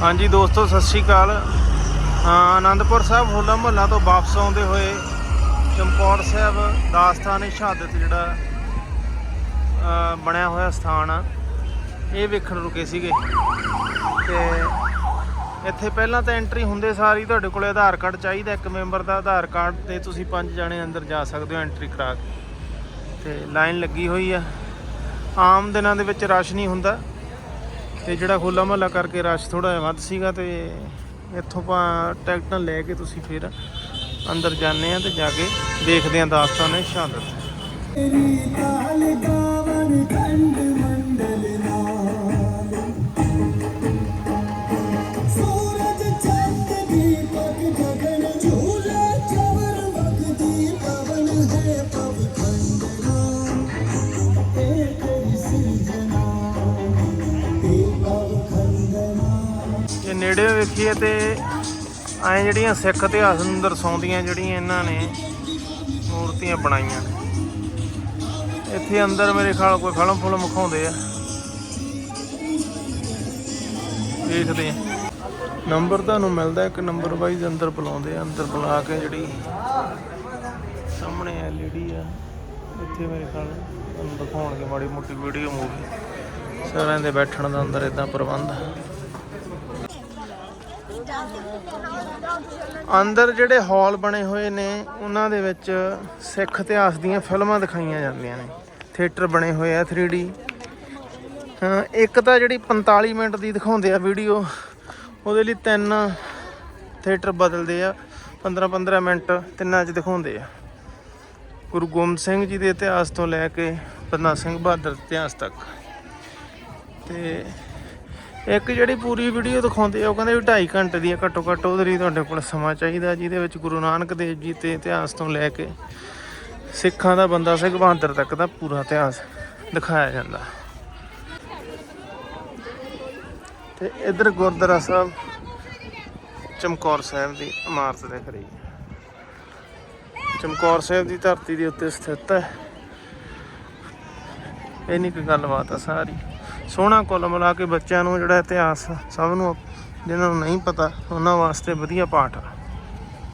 ਹਾਂਜੀ ਦੋਸਤੋ, ਸਤਿ ਸ਼੍ਰੀ ਅਕਾਲ। ਹਾਂ, ਆਨੰਦਪੁਰ ਸਾਹਿਬ ਹੋਲਾ ਮਹੱਲਾ ਤੋਂ ਵਾਪਸ ਆਉਂਦੇ ਹੋਏ ਚਮਕੌਰ ਸਾਹਿਬ ਦਾਸਤਾਨ ਸ਼ਹਾਦਤ ਜਿਹੜਾ ਬਣਿਆ ਹੋਇਆ ਸਥਾਨ ਆ। ਇਹ ਵੇਖਣ ਰੁਕੇ ਸੀਗੇ। ਤੇ ਇੱਥੇ ਪਹਿਲਾਂ ਤਾਂ ਐਂਟਰੀ ਹੁੰਦੇ ਸਾਰੀ ਤੁਹਾਡੇ ਕੋਲੇ ਆਧਾਰ ਕਾਰਡ ਚਾਹੀਦਾ, ਇੱਕ ਮੈਂਬਰ ਦਾ ਆਧਾਰ ਕਾਰਡ ਤੇ ਤੁਸੀਂ ਪੰਜ ਜਣੇ ਅੰਦਰ ਜਾ ਸਕਦੇ ਹੋ ਐਂਟਰੀ ਕਰਾ ਕੇ। ਤੇ ਲਾਈਨ ਲੱਗੀ ਹੋਈ ਆ। ਆਮ ਦਿਨਾਂ ਦੇ ਵਿੱਚ ਰਸ਼ ਨਹੀਂ ਹੁੰਦਾ। ਤੇ ਜਿਹੜਾ ਹੋਲਾ ਮਹੱਲਾ ਕਰਕੇ ਰਸ਼ ਥੋੜਾ ਜਿਹਾ ਵੱਧ ਸੀਗਾ ਤੇ ਇੱਥੋਂ ਆਪਾਂ ਟਿਕਟਾਂ ਲੈ ਕੇ ਤੁਸੀਂ ਫਿਰ ਅੰਦਰ ਜਾਂਦੇ ਆ ਤੇ ਜਾ ਕੇ ਦੇਖਦੇ ਆ ਦਾਸਤਾਨ ਸ਼ਹਾਦਤ ਤੇਰੀ ਤਾਲ ਗਾਵਨ ਖੰਡ ਮੰਡਲ ਨਾਲ। ਸੂਰਜ ਚੰਦ ਦੀਪਕ ਗਗਨ ਝੂਲੇ ਚਵਰ ਵਗਦੀ ਪਵਨ ਹੈ ਨੇੜੇ ਵੇਖੀਏ ਤੇ ਐ ਜਿਹੜੀਆਂ ਸਿੱਖ ਇਤਿਹਾਸ ਨੂੰ ਦਰਸਾਉਂਦੀਆਂ ਜਿਹੜੀਆਂ ਇਹਨਾਂ ਨੇ ਮੂਰਤੀਆਂ ਬਣਾਈਆਂ ਨੇ। ਇੱਥੇ ਅੰਦਰ ਮੇਰੇ ਖਿਆਲ ਕੋਈ ਫਿਲਮ ਫੁਲਮ ਵਿਖਾਉਂਦੇ ਆ। ਦੇਖਦੇ ਆ। ਨੰਬਰ ਤੁਹਾਨੂੰ ਮਿਲਦਾ, ਇੱਕ ਨੰਬਰ ਵਾਈਜ਼ ਅੰਦਰ ਬੁਲਾਉਂਦੇ ਆ, ਅੰਦਰ ਬੁਲਾ ਕੇ ਜਿਹੜੀ ਸਾਹਮਣੇ ਐਲਈਡੀ ਆ, ਇੱਥੇ ਮੇਰੇ ਖਿਆਲ ਤੁਹਾਨੂੰ ਦਿਖਾਉਣਗੇ ਮਾੜੀ ਮੋਟੀ ਵੀਡੀਓ ਮੂਵੀ ਸਾਰਿਆਂ ਦੇ ਬੈਠਣ ਦਾ ਅੰਦਰ ਇਦਾਂ ਪ੍ਰਬੰਧ ਅੰਦਰ ਜਿਹੜੇ ਹਾਲ ਬਣੇ ਹੋਏ ਨੇ, ਉਹਨਾਂ ਦੇ ਵਿੱਚ ਸਿੱਖ ਇਤਿਹਾਸ ਦੀਆਂ ਫਿਲਮਾਂ ਦਿਖਾਈਆਂ ਜਾਂਦੀਆਂ ਨੇ। ਥੀਏਟਰ ਬਣੇ ਹੋਏ ਆ 3D ਹਾਂ, ਇੱਕ ਤਾਂ ਜਿਹੜੀ 45 ਮਿੰਟ ਦੀ ਦਿਖਾਉਂਦੇ ਆ ਵੀਡੀਓ, ਉਹਦੇ ਲਈ ਤਿੰਨ ਥੀਏਟਰ ਬਦਲਦੇ ਆ 15 15 ਮਿੰਟ ਤਿੰਨਾਂ 'ਚ ਦਿਖਾਉਂਦੇ ਆ। ਗੁਰੂ ਗੋਬਿੰਦ ਸਿੰਘ ਜੀ ਦੇ ਇਤਿਹਾਸ ਤੋਂ ਲੈ ਕੇ ਪੰਨਾ ਸਿੰਘ ਬਹਾਦਰ ਇਤਿਹਾਸ ਤੱਕ। ਤੇ ਇੱਕ ਜਿਹੜੀ ਪੂਰੀ ਵੀਡੀਓ ਦਿਖਾਉਂਦੇ ਆ, ਉਹ ਕਹਿੰਦੇ ਵੀ 2.5 ਘੰਟੇ ਦੀ ਆ ਘੱਟੋ ਘੱਟ ਉਹਦੇ ਲਈ ਤੁਹਾਡੇ ਕੋਲ ਸਮਾਂ ਚਾਹੀਦਾ, ਜਿਹਦੇ ਵਿੱਚ ਗੁਰੂ ਨਾਨਕ ਦੇਵ ਜੀ ਤੇ ਇਤਿਹਾਸ ਤੋਂ ਲੈ ਕੇ ਸਿੱਖਾਂ ਦਾ ਬੰਦਾ ਸਿੰਘ ਬਹਾਦਰ ਤੱਕ ਦਾ ਪੂਰਾ ਇਤਿਹਾਸ ਦਿਖਾਇਆ ਜਾਂਦਾ। ਤੇ ਇਧਰ ਗੁਰਦੁਆਰਾ ਸਾਹਿਬ, ਚਮਕੌਰ ਸਾਹਿਬ ਦੀ ਇਮਾਰਤ ਦਿਖ ਰਹੀ ਹੈ। ਚਮਕੌਰ ਸਾਹਿਬ ਦੀ ਧਰਤੀ ਦੇ ਉੱਤੇ ਸਥਿਤ ਹੈ। ਇਹ ਨਹੀਂ ਕੋਈ ਗੱਲਬਾਤ ਆ ਸਾਰੀ। ਸੋਹਣਾ ਕੁੱਲ ਮਿਲਾ ਕੇ ਬੱਚਿਆਂ ਨੂੰ ਜਿਹੜਾ ਇਤਿਹਾਸ ਸਭ ਨੂੰ ਜਿਹਨਾਂ ਨੂੰ ਨਹੀਂ ਪਤਾ, ਉਹਨਾਂ ਵਾਸਤੇ ਵਧੀਆ ਪਾਠ ਆ।